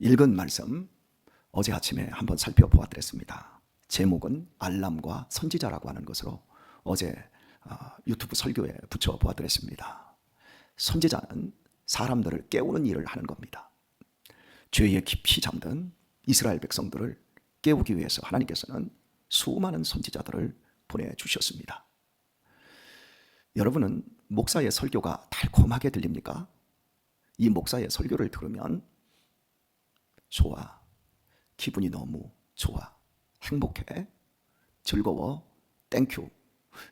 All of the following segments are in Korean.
읽은 말씀 어제 아침에 한번 살펴보았더랬습니다. 제목은 알람과 선지자라고 하는 것으로 어제 아, 유튜브 설교에 붙여 보았더랬습니다. 선지자는 사람들을 깨우는 일을 하는 겁니다. 죄에 깊이 잠든 이스라엘 백성들을 깨우기 위해서 하나님께서는 수많은 선지자들을 보내주셨습니다. 여러분은 목사의 설교가 달콤하게 들립니까? 이 목사의 설교를 들으면 좋아. 기분이 너무 좋아. 행복해. 즐거워. 땡큐.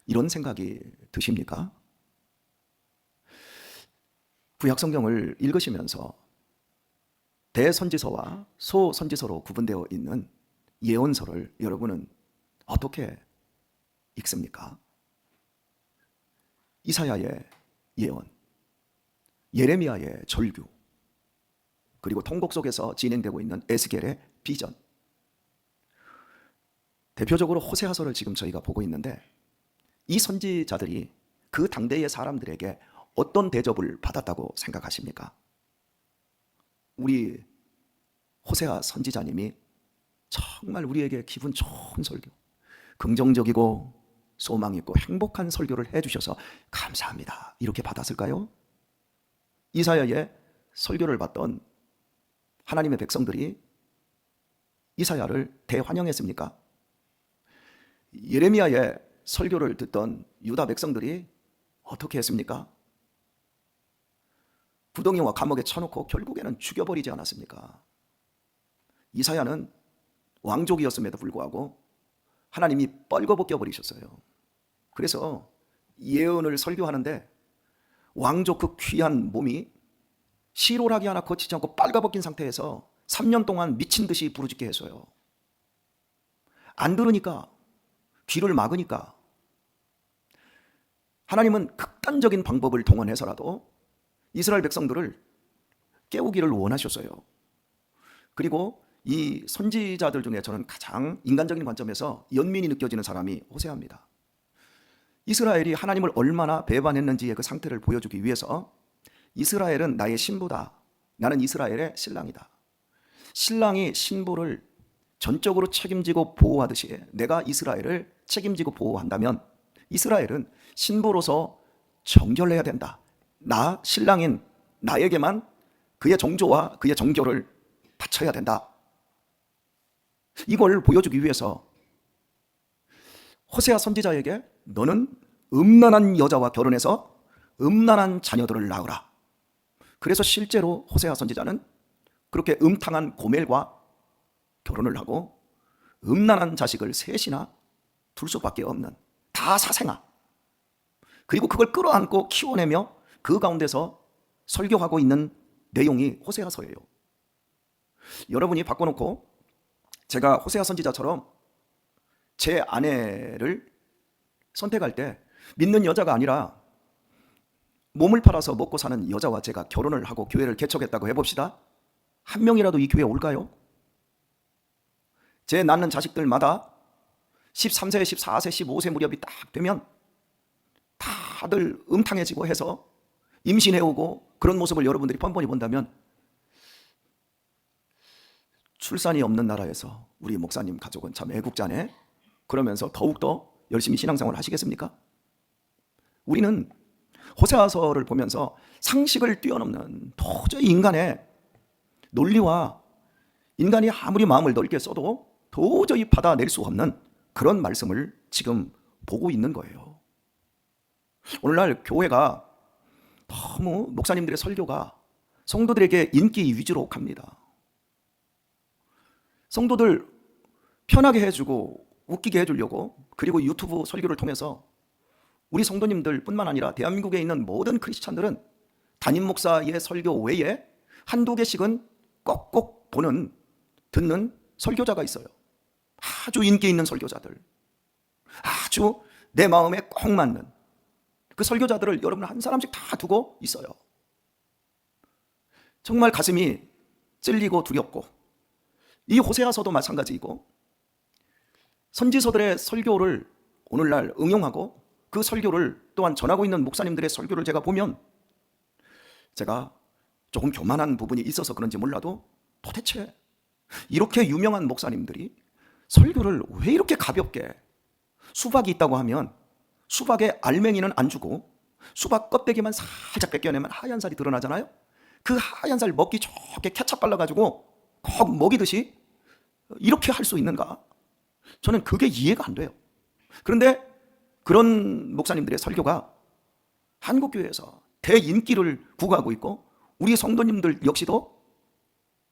이런 생각이 드십니까? 구약 성경을 읽으시면서 대선지서와 소선지서로 구분되어 있는 예언서를 여러분은 어떻게 읽습니까? 이사야의 예언, 예레미야의 절규, 그리고 통곡 속에서 진행되고 있는 에스겔의 비전. 대표적으로 호세아서를 지금 저희가 보고 있는데 이 선지자들이 그 당대의 사람들에게 어떤 대접을 받았다고 생각하십니까? 우리 호세아 선지자님이 정말 우리에게 기분 좋은 설교, 긍정적이고 소망 있고 행복한 설교를 해주셔서 감사합니다. 이렇게 받았을까요? 이사야의 설교를 받던 하나님의 백성들이 이사야를 대환영했습니까? 예레미야의 설교를 듣던 유다 백성들이 어떻게 했습니까? 구덩이와 감옥에 쳐놓고 결국에는 죽여버리지 않았습니까? 이사야는 왕족이었음에도 불구하고 하나님이 뻘거벗겨 버리셨어요. 그래서 예언을 설교하는데 왕족 그 귀한 몸이 시로라기 하나 거치지 않고 빨가벗긴 상태에서 3년 동안 미친 듯이 부르짖게 해서요. 안 들으니까 귀를 막으니까 하나님은 극단적인 방법을 동원해서라도 이스라엘 백성들을 깨우기를 원하셨어요. 그리고 이 선지자들 중에 저는 가장 인간적인 관점에서 연민이 느껴지는 사람이 호세아입니다. 이스라엘이 하나님을 얼마나 배반했는지의 그 상태를 보여주기 위해서 이스라엘은 나의 신부다. 나는 이스라엘의 신랑이다. 신랑이 신부를 전적으로 책임지고 보호하듯이 내가 이스라엘을 책임지고 보호한다면 이스라엘은 신부로서 정결해야 된다. 나 신랑인 나에게만 그의 정조와 그의 정교를 바쳐야 된다. 이걸 보여주기 위해서 호세아 선지자에게 너는 음란한 여자와 결혼해서 음란한 자녀들을 낳으라. 그래서 실제로 호세아 선지자는 그렇게 음탕한 고멜과 결혼을 하고 음란한 자식을 셋이나 둘 수밖에 없는 다 사생아. 그리고 그걸 끌어안고 키워내며 그 가운데서 설교하고 있는 내용이 호세아서예요. 여러분이 바꿔놓고 제가 호세아 선지자처럼 제 아내를 선택할 때 믿는 여자가 아니라 몸을 팔아서 먹고 사는 여자와 제가 결혼을 하고 교회를 개척했다고 해봅시다. 한 명이라도 이 교회에 올까요? 제 낳는 자식들마다 13세, 14세, 15세 무렵이 딱 되면 다들 음탕해지고 해서 임신해오고 그런 모습을 여러분들이 뻔뻔히 본다면 출산이 없는 나라에서 우리 목사님 가족은 참 애국자네. 그러면서 더욱더 열심히 신앙생활을 하시겠습니까? 우리는 호세아서를 보면서 상식을 뛰어넘는 도저히 인간의 논리와 인간이 아무리 마음을 넓게 써도 도저히 받아낼 수 없는 그런 말씀을 지금 보고 있는 거예요. 오늘날 교회가 너무 목사님들의 설교가 성도들에게 인기 위주로 갑니다. 성도들 편하게 해주고 웃기게 해주려고 그리고 유튜브 설교를 통해서 우리 성도님들 뿐만 아니라 대한민국에 있는 모든 크리스찬들은 담임 목사의 설교 외에 한두 개씩은 꼭꼭 보는 듣는 설교자가 있어요. 아주 인기 있는 설교자들. 아주 내 마음에 꼭 맞는 그 설교자들을 여러분 한 사람씩 다 두고 있어요. 정말 가슴이 찔리고 두렵고 이 호세아서도 마찬가지이고 선지서들의 설교를 오늘날 응용하고 그 설교를 또한 전하고 있는 목사님들의 설교를 제가 보면 제가 조금 교만한 부분이 있어서 그런지 몰라도 도대체 이렇게 유명한 목사님들이 설교를 왜 이렇게 가볍게 수박이 있다고 하면 수박에 알맹이는 안 주고 수박 껍데기만 살짝 벗겨내면 하얀 살이 드러나잖아요. 그 하얀 살 먹기 좋게 케찹 발라가지고 꼭 먹이듯이 이렇게 할 수 있는가? 저는 그게 이해가 안 돼요. 그런데 그런 목사님들의 설교가 한국 교회에서 대인기를 부과하고 있고 우리 성도님들 역시도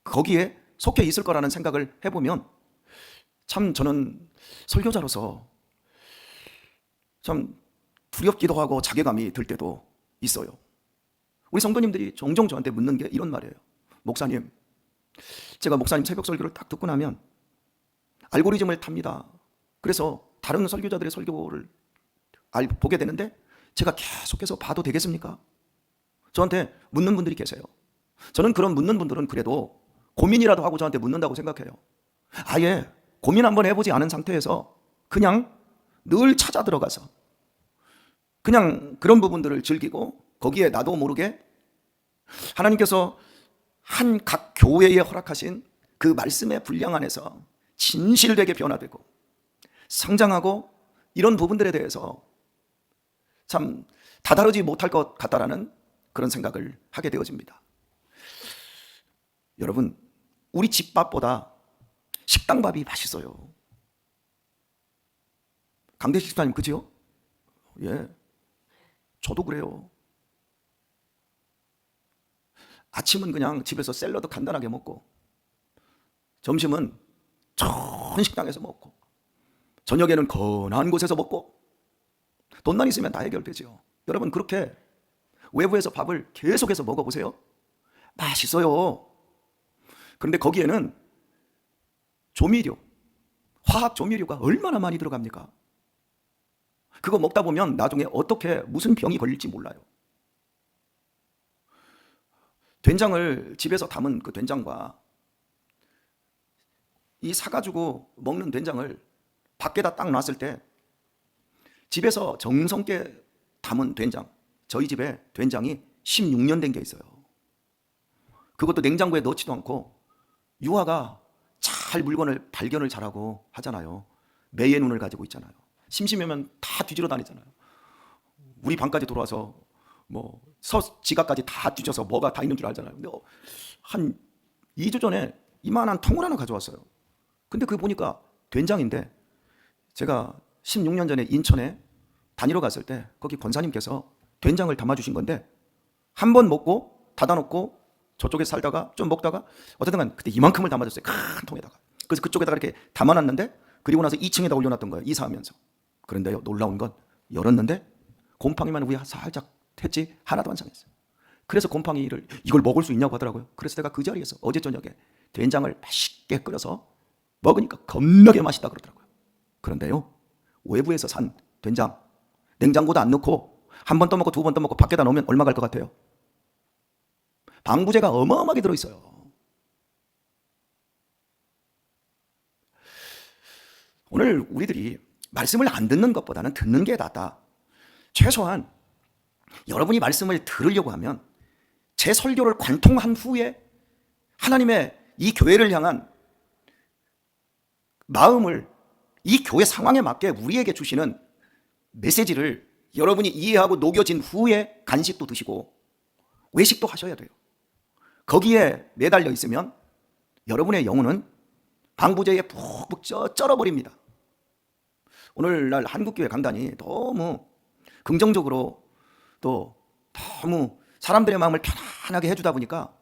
거기에 속해 있을 거라는 생각을 해보면 참 저는 설교자로서 참 두렵기도 하고 자괴감이 들 때도 있어요. 우리 성도님들이 종종 저한테 묻는 게 이런 말이에요. 목사님, 제가 목사님 새벽 설교를 딱 듣고 나면 알고리즘을 탑니다. 그래서 다른 설교자들의 설교를 알, 보게 되는데 제가 계속해서 봐도 되겠습니까? 저한테 묻는 분들이 계세요. 저는 그런 묻는 분들은 그래도 고민이라도 하고 저한테 묻는다고 생각해요. 아예 고민 한번 해보지 않은 상태에서 그냥 늘 찾아 들어가서 그냥 그런 부분들을 즐기고 거기에 나도 모르게 하나님께서 한 각 교회에 허락하신 그 말씀의 분량 안에서 진실되게 변화되고 성장하고 이런 부분들에 대해서 참 다다르지 못할 것 같다라는 그런 생각을 하게 되어집니다. 여러분, 우리 집밥보다 식당 밥이 맛있어요. 강대식 집사님 그지요? 예. 저도 그래요. 아침은 그냥 집에서 샐러드 간단하게 먹고 점심은 좋은 식당에서 먹고 저녁에는 건한 곳에서 먹고 돈만 있으면 다 해결되죠. 여러분 그렇게 외부에서 밥을 계속해서 먹어보세요. 맛있어요. 그런데 거기에는 조미료, 화학 조미료가 얼마나 많이 들어갑니까? 그거 먹다 보면 나중에 어떻게 무슨 병이 걸릴지 몰라요. 된장을 집에서 담은 그 된장과 이 사가지고 먹는 된장을 밖에다 딱 놨을 때 집에서 정성께 담은 된장, 저희 집에 된장이 16년 된 게 있어요. 그것도 냉장고에 넣지도 않고 유아가 잘 물건을 발견을 잘하고 하잖아요. 매의 눈을 가지고 있잖아요. 심심하면 다 뒤지러 다니잖아요. 우리 방까지 들어와서 뭐 서, 지갑까지 다 뒤져서 뭐가 다 있는 줄 알잖아요. 근데 어, 한 2주 전에 이만한 통을 하나 가져왔어요. 근데 그거 보니까 된장인데 제가 16년 전에 인천에 다니러 갔을 때 거기 권사님께서 된장을 담아주신 건데 한 번 먹고 닫아놓고 저쪽에 살다가 좀 먹다가 어쨌든 간 그때 이만큼을 담아줬어요. 큰 통에다가. 그래서 그쪽에다가 이렇게 담아놨는데 그리고 나서 2층에다 올려놨던 거예요. 이사하면서. 그런데요 놀라운 건 열었는데 곰팡이만 위에 살짝 했지 하나도 안 상했어요. 그래서 곰팡이를 이걸 먹을 수 있냐고 하더라고요. 그래서 내가 그 자리에서 어제 저녁에 된장을 맛있게 끓여서 먹으니까 겁나게 맛있다 그러더라고요. 그런데요 외부에서 산 된장 냉장고도 안 넣고 한 번 떠먹고 두 번 떠먹고 밖에다 놓으면 얼마 갈 것 같아요? 방부제가 어마어마하게 들어있어요. 오늘 우리들이 말씀을 안 듣는 것보다는 듣는 게 낫다. 최소한 여러분이 말씀을 들으려고 하면 제 설교를 관통한 후에 하나님의 이 교회를 향한 마음을 이 교회 상황에 맞게 우리에게 주시는 메시지를 여러분이 이해하고 녹여진 후에 간식도 드시고 외식도 하셔야 돼요. 거기에 매달려 있으면 여러분의 영혼은 방부제에 푹푹 쪄, 쩔어버립니다. 오늘날 한국교회 강단이 너무 긍정적으로 또 너무 사람들의 마음을 편안하게 해주다 보니까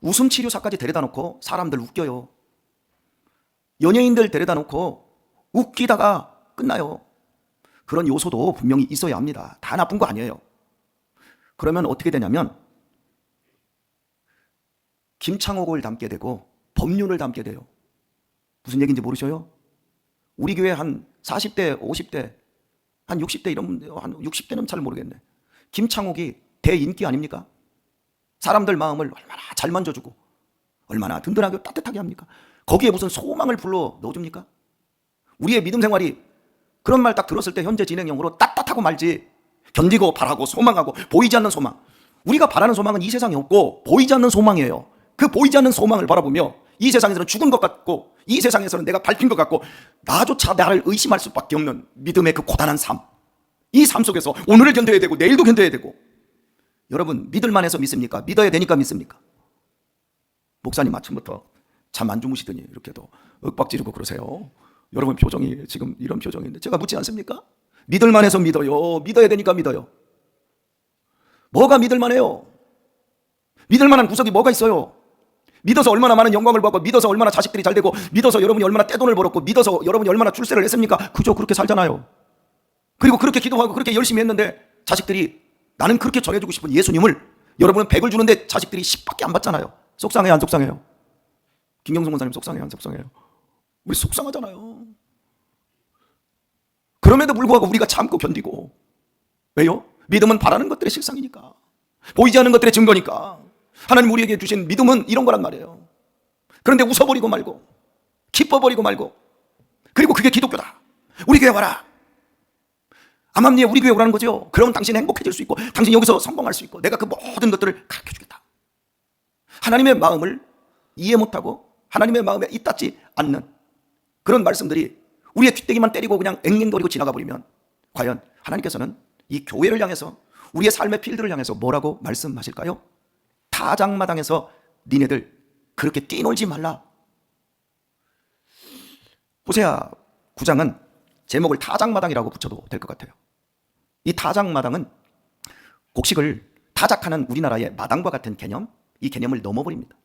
웃음 치료사까지 데려다 놓고 사람들 웃겨요. 연예인들 데려다 놓고 웃기다가 끝나요. 그런 요소도 분명히 있어야 합니다. 다 나쁜 거 아니에요. 그러면 어떻게 되냐면 김창옥을 담게 되고 법률을 담게 돼요. 무슨 얘기인지 모르셔요? 우리 교회 한 40대, 50대, 한 60대 이런 한 60대는 잘 모르겠네. 김창옥이 대인기 아닙니까? 사람들 마음을 얼마나 잘 만져주고 얼마나 든든하게 따뜻하게 합니까? 거기에 무슨 소망을 불러 넣어줍니까? 우리의 믿음 생활이 그런 말 딱 들었을 때 현재 진행형으로 따뜻하고 말지 견디고 바라고 소망하고 보이지 않는 소망 우리가 바라는 소망은 이 세상에 없고 보이지 않는 소망이에요 그 보이지 않는 소망을 바라보며 이 세상에서는 죽은 것 같고 이 세상에서는 내가 밟힌 것 같고 나조차 나를 의심할 수밖에 없는 믿음의 그 고단한 삶. 이 삶 속에서 오늘을 견뎌야 되고 내일도 견뎌야 되고 여러분 믿을만 해서 믿습니까? 믿어야 되니까 믿습니까? 목사님 아침부터 잠 안 주무시더니 이렇게도 윽박지르고 그러세요. 여러분 표정이 지금 이런 표정인데 제가 묻지 않습니까? 믿을만 해서 믿어요. 믿어야 되니까 믿어요. 뭐가 믿을만 해요? 믿을 만한 구석이 뭐가 있어요? 믿어서 얼마나 많은 영광을 받고 믿어서 얼마나 자식들이 잘 되고 믿어서 여러분이 얼마나 떼돈을 벌었고 믿어서 여러분이 얼마나 출세를 했습니까? 그저 그렇게 살잖아요. 그리고 그렇게 기도하고 그렇게 열심히 했는데 자식들이 나는 그렇게 전해주고 싶은 예수님을 여러분은 100을 주는데 자식들이 10밖에 안 받잖아요. 속상해요, 안 속상해요? 김경성 원사님 속상해요, 안 속상해요? 우리 속상하잖아요. 그럼에도 불구하고 우리가 참고 견디고 왜요? 믿음은 바라는 것들의 실상이니까 보이지 않는 것들의 증거니까 하나님 우리에게 주신 믿음은 이런 거란 말이에요. 그런데 웃어버리고 말고 기뻐버리고 말고 그리고 그게 기독교다. 우리 교회 와라. 암암리에 우리 교회 오라는 거죠. 그럼 당신 행복해질 수 있고 당신 여기서 성공할 수 있고 내가 그 모든 것들을 가르쳐 주겠다. 하나님의 마음을 이해 못하고 하나님의 마음에 이닿지 않는 그런 말씀들이 우리의 뒷대기만 때리고 그냥 앵앵거리고 지나가 버리면 과연 하나님께서는 이 교회를 향해서 우리의 삶의 필드를 향해서 뭐라고 말씀하실까요? 타작마당에서 니네들 그렇게 뛰놀지 말라. 호세아 9장은 제목을 타작마당이라고 붙여도 될 것 같아요. 이 타작마당은 곡식을 타작하는 우리나라의 마당과 같은 개념, 이 개념을 넘어버립니다.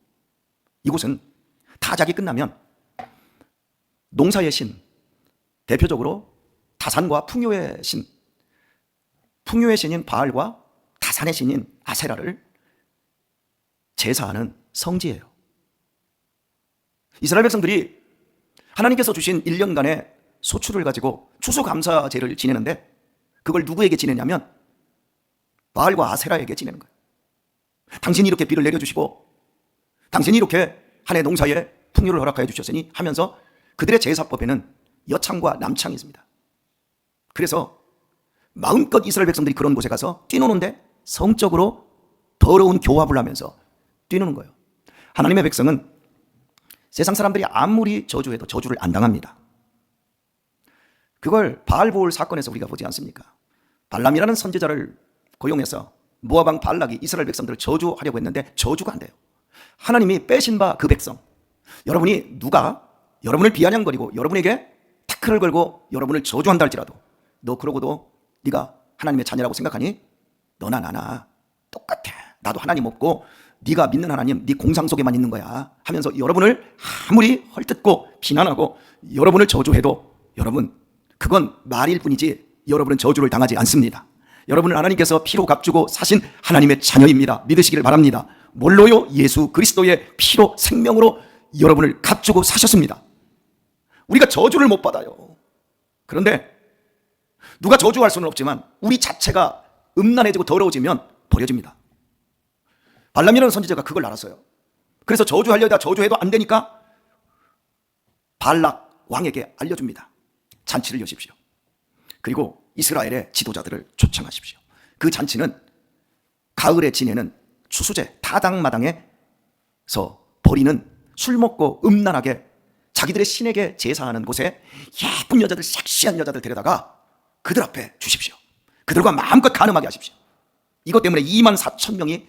이곳은 타작이 끝나면 농사의 신, 대표적으로 다산과 풍요의 신, 풍요의 신인 바알과 다산의 신인 아세라를 제사하는 성지예요. 이스라엘 백성들이 하나님께서 주신 1년간의 소출을 가지고 추수감사제를 지내는데 그걸 누구에게 지내냐면 바알과 아세라에게 지내는 거예요. 당신이 이렇게 비를 내려주시고 당신이 이렇게 한 해 농사에 풍요를 허락하여 주셨으니 하면서 그들의 제사법에는 여창과 남창이 있습니다. 그래서 마음껏 이스라엘 백성들이 그런 곳에 가서 뛰노는데 성적으로 더러운 교합을 하면서 뛰노는 거예요. 하나님의 백성은 세상 사람들이 아무리 저주해도 저주를 안 당합니다. 그걸 바알보올 사건에서 우리가 보지 않습니까? 발람이라는 선지자를 고용해서 모아방 발락이 이스라엘 백성들을 저주하려고 했는데 저주가 안 돼요. 하나님이 빼신 바 그 백성. 여러분이 누가 여러분을 비아냥거리고 여러분에게 태클을 걸고 여러분을 저주한다 할지라도 너 그러고도 네가 하나님의 자녀라고 생각하니 너나 나나 똑같아. 나도 하나님 없고 네가 믿는 하나님 네 공상 속에만 있는 거야 하면서 여러분을 아무리 헐뜯고 비난하고 여러분을 저주해도 여러분 그건 말일 뿐이지 여러분은 저주를 당하지 않습니다. 여러분은 하나님께서 피로 값주고 사신 하나님의 자녀입니다. 믿으시기를 바랍니다. 뭘로요? 예수 그리스도의 피로 생명으로 여러분을 값주고 사셨습니다. 우리가 저주를 못 받아요. 그런데 누가 저주할 수는 없지만 우리 자체가 음란해지고 더러워지면 버려집니다. 발람이라는 선지자가 그걸 알았어요. 그래서 저주하려다 저주해도 안 되니까 발락 왕에게 알려줍니다. 잔치를 여십시오. 그리고 이스라엘의 지도자들을 초청하십시오. 그 잔치는 가을에 지내는 추수제 타당마당에서 버리는 술 먹고 음란하게 자기들의 신에게 제사하는 곳에 예쁜 여자들, 섹시한 여자들 데려다가 그들 앞에 주십시오. 그들과 마음껏 가늠하게 하십시오. 이것 때문에 2만 4천 명이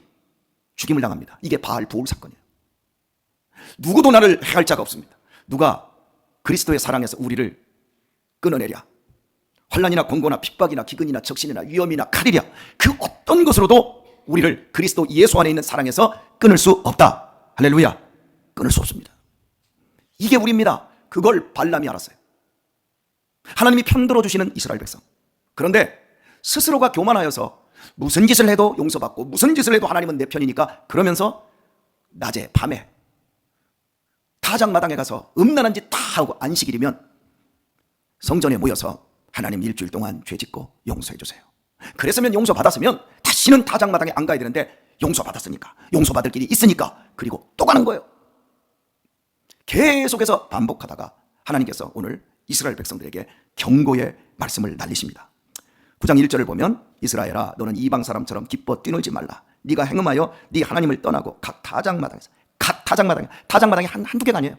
죽임을 당합니다. 이게 바알 부울 사건이에요. 누구도 나를 해할 자가 없습니다. 누가 그리스도의 사랑에서 우리를 끊어내랴. 환란이나 권고나 핍박이나 기근이나 적신이나 위험이나 칼이랴. 그 어떤 것으로도 우리를 그리스도 예수 안에 있는 사랑에서 끊을 수 없다. 할렐루야. 끊을 수 없습니다. 이게 우리입니다. 그걸 발람이 알았어요. 하나님이 편들어 주시는 이스라엘 백성. 그런데 스스로가 교만하여서 무슨 짓을 해도 용서받고 무슨 짓을 해도 하나님은 내 편이니까 그러면서 낮에 밤에 타작마당에 가서 음란한 짓 다 하고 안식일이면 성전에 모여서 하나님 일주일 동안 죄 짓고 용서해 주세요. 그랬으면 용서 받았으면 다시는 타작마당에 안 가야 되는데 용서 받았으니까 용서 받을 길이 있으니까 그리고 또 가는 거예요. 계속해서 반복하다가 하나님께서 오늘 이스라엘 백성들에게 경고의 말씀을 날리십니다. 9장 1절을 보면 이스라엘아 너는 이방 사람처럼 기뻐 뛰놀지 말라. 네가 행음하여 네 하나님을 떠나고 각 타작마당에서 각 타작마당, 타작마당이 한, 한두 개가 아니에요.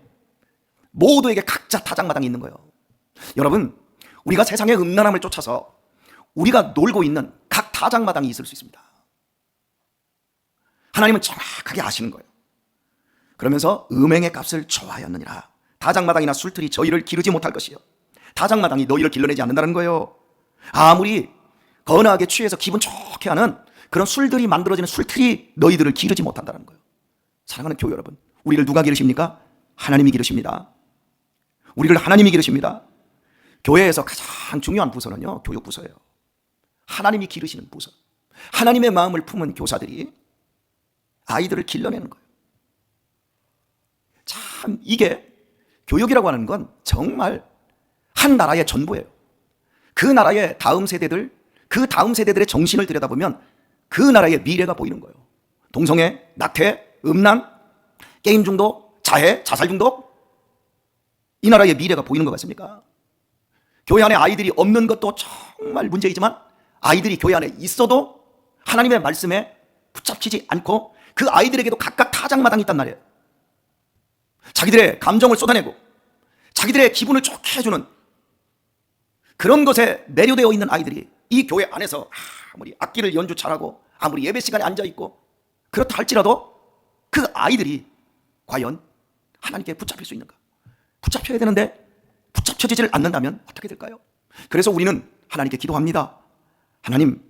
모두에게 각자 타작마당이 있는 거예요. 여러분, 우리가 세상의 음란함을 쫓아서 우리가 놀고 있는 각 타작마당이 있을 수 있습니다. 하나님은 정확하게 아시는 거예요. 그러면서 음행의 값을 좋아하였느니라. 다장마당이나 술틀이 저희를 기르지 못할 것이요. 다장마당이 너희를 길러내지 않는다는 거예요. 아무리 거나하게 취해서 기분 좋게 하는 그런 술들이 만들어지는 술틀이 너희들을 기르지 못한다는 거예요. 사랑하는 교회 여러분, 우리를 누가 기르십니까? 하나님이 기르십니다. 우리를 하나님이 기르십니다. 교회에서 가장 중요한 부서는요, 교육 부서예요. 하나님이 기르시는 부서. 하나님의 마음을 품은 교사들이 아이들을 길러내는 거예요. 참, 이게 교육이라고 하는 건 정말 한 나라의 전부예요. 그 나라의 다음 세대들, 그 다음 세대들의 정신을 들여다보면 그 나라의 미래가 보이는 거예요. 동성애, 낙태, 음란, 게임 중독, 자해, 자살 중독. 이 나라의 미래가 보이는 것 같습니까? 교회 안에 아이들이 없는 것도 정말 문제이지만 아이들이 교회 안에 있어도 하나님의 말씀에 붙잡히지 않고 그 아이들에게도 각각 타작마당이 있단 말이에요. 자기들의 감정을 쏟아내고 자기들의 기분을 좋게 해주는 그런 것에 매료되어 있는 아이들이 이 교회 안에서 아무리 악기를 연주 잘하고 아무리 예배 시간에 앉아 있고 그렇다 할지라도 그 아이들이 과연 하나님께 붙잡힐 수 있는가? 붙잡혀야 되는데 붙잡혀지질 않는다면 어떻게 될까요? 그래서 우리는 하나님께 기도합니다. 하나님,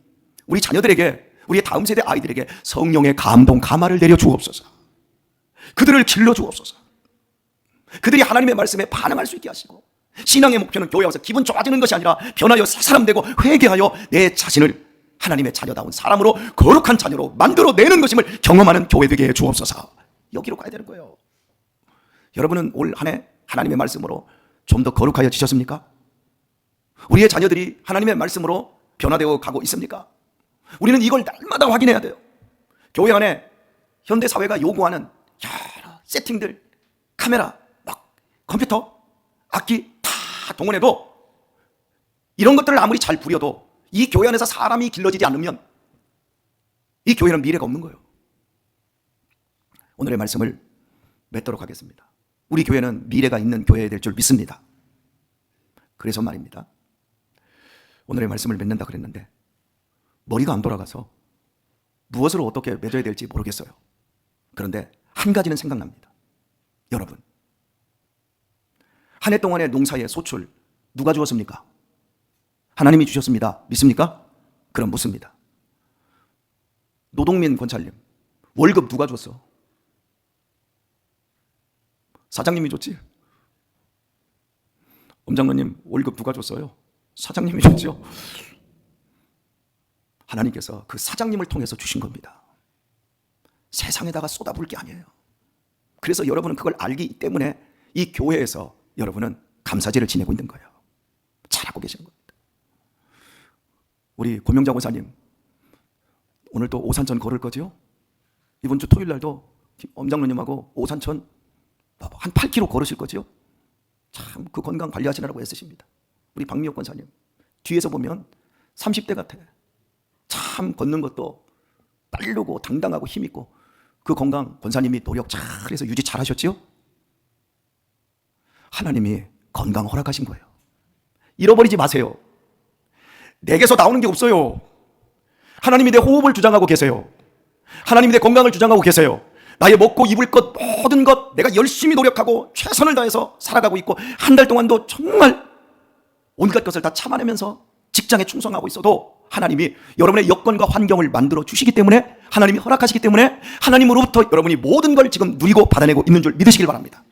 우리 자녀들에게 우리의 다음 세대 아이들에게 성령의 감동, 감화를 내려 주옵소서. 그들을 길러 주옵소서. 그들이 하나님의 말씀에 반응할 수 있게 하시고 신앙의 목표는 교회 와서 기분 좋아지는 것이 아니라 변하여 새 사람 되고 회개하여 내 자신을 하나님의 자녀다운 사람으로 거룩한 자녀로 만들어 내는 것임을 경험하는 교회 되게 해 주옵소서. 여기로 가야 되는 거예요. 여러분은 올 한 해 하나님의 말씀으로 좀 더 거룩하여 지셨습니까? 우리의 자녀들이 하나님의 말씀으로 변화되어 가고 있습니까? 우리는 이걸 날마다 확인해야 돼요. 교회 안에 현대 사회가 요구하는 여러 세팅들, 카메라, 막 컴퓨터, 악기 다 동원해도 이런 것들을 아무리 잘 부려도 이 교회 안에서 사람이 길러지지 않으면 이 교회는 미래가 없는 거예요. 오늘의 말씀을 맺도록 하겠습니다. 우리 교회는 미래가 있는 교회가 될줄 믿습니다. 그래서 말입니다. 오늘의 말씀을 맺는다 그랬는데 머리가 안 돌아가서 무엇으로 어떻게 맺어야 될지 모르겠어요. 그런데 한 가지는 생각납니다. 여러분, 한 해 동안의 농사의 소출 누가 주었습니까? 하나님이 주셨습니다. 믿습니까? 그럼 묻습니다. 노동민 권찰님, 월급 누가 줬어? 사장님이 줬지? 엄장로님, 월급 누가 줬어요? 사장님이 줬죠? 하나님께서 그 사장님을 통해서 주신 겁니다. 세상에다가 쏟아부을 게 아니에요. 그래서 여러분은 그걸 알기 때문에 이 교회에서 여러분은 감사제를 지내고 있는 거예요. 잘하고 계시는 겁니다. 우리 고명자 권사님, 오늘 또 오산천 걸을 거죠? 이번 주 토요일 날도 엄장로님하고 오산천 한 8km 걸으실 거죠? 참그 건강 관리하시느라고 애쓰십니다. 우리 박미옥 권사님, 뒤에서 보면 30대 같아. 참 걷는 것도 빠르고 당당하고 힘있고 그 건강 권사님이 노력 잘해서 유지 잘하셨지요? 하나님이 건강 허락하신 거예요. 잃어버리지 마세요. 내게서 나오는 게 없어요. 하나님이 내 호흡을 주장하고 계세요. 하나님이 내 건강을 주장하고 계세요. 나의 먹고 입을 것 모든 것 내가 열심히 노력하고 최선을 다해서 살아가고 있고 한 달 동안도 정말 온갖 것을 다 참아내면서 직장에 충성하고 있어도 하나님이 여러분의 여건과 환경을 만들어 주시기 때문에 하나님이 허락하시기 때문에 하나님으로부터 여러분이 모든 걸 지금 누리고 받아내고 있는 줄 믿으시길 바랍니다.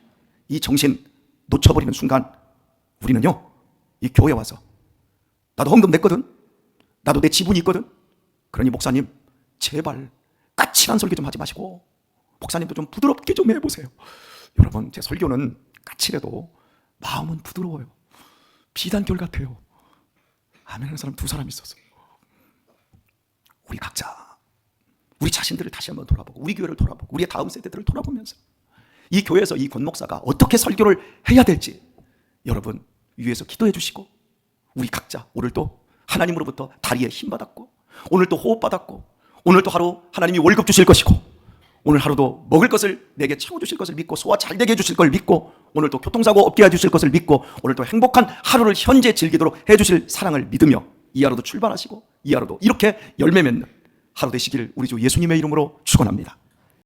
이 정신 놓쳐버리는 순간 우리는요 이 교회 와서 나도 헌금 냈거든? 나도 내 지분이 있거든? 그러니 목사님 제발 까칠한 설교 좀 하지 마시고 목사님도 좀 부드럽게 좀 해보세요. 여러분 제 설교는 까칠해도 마음은 부드러워요. 비단결 같아요. 아멘 하는 사람 두 사람 있었어요 우리 각자 우리 자신들을 다시 한번 돌아보고 우리 교회를 돌아보고 우리의 다음 세대들을 돌아보면서 이 교회에서 이 권목사가 어떻게 설교를 해야 될지 여러분 위에서 기도해 주시고 우리 각자 오늘도 하나님으로부터 다리에 힘 받았고 오늘도 호흡 받았고 오늘도 하루 하나님이 월급 주실 것이고 오늘 하루도 먹을 것을 내게 채워 주실 것을 믿고 소화 잘 되게 해 주실 걸 믿고 오늘도 교통사고 없게 해 주실 것을 믿고 오늘도 행복한 하루를 현재 즐기도록 해 주실 사랑을 믿으며 이 하루도 출발하시고 이 하루도 이렇게 열매 맺는 하루 되시기를 우리 주 예수님의 이름으로 축원합니다.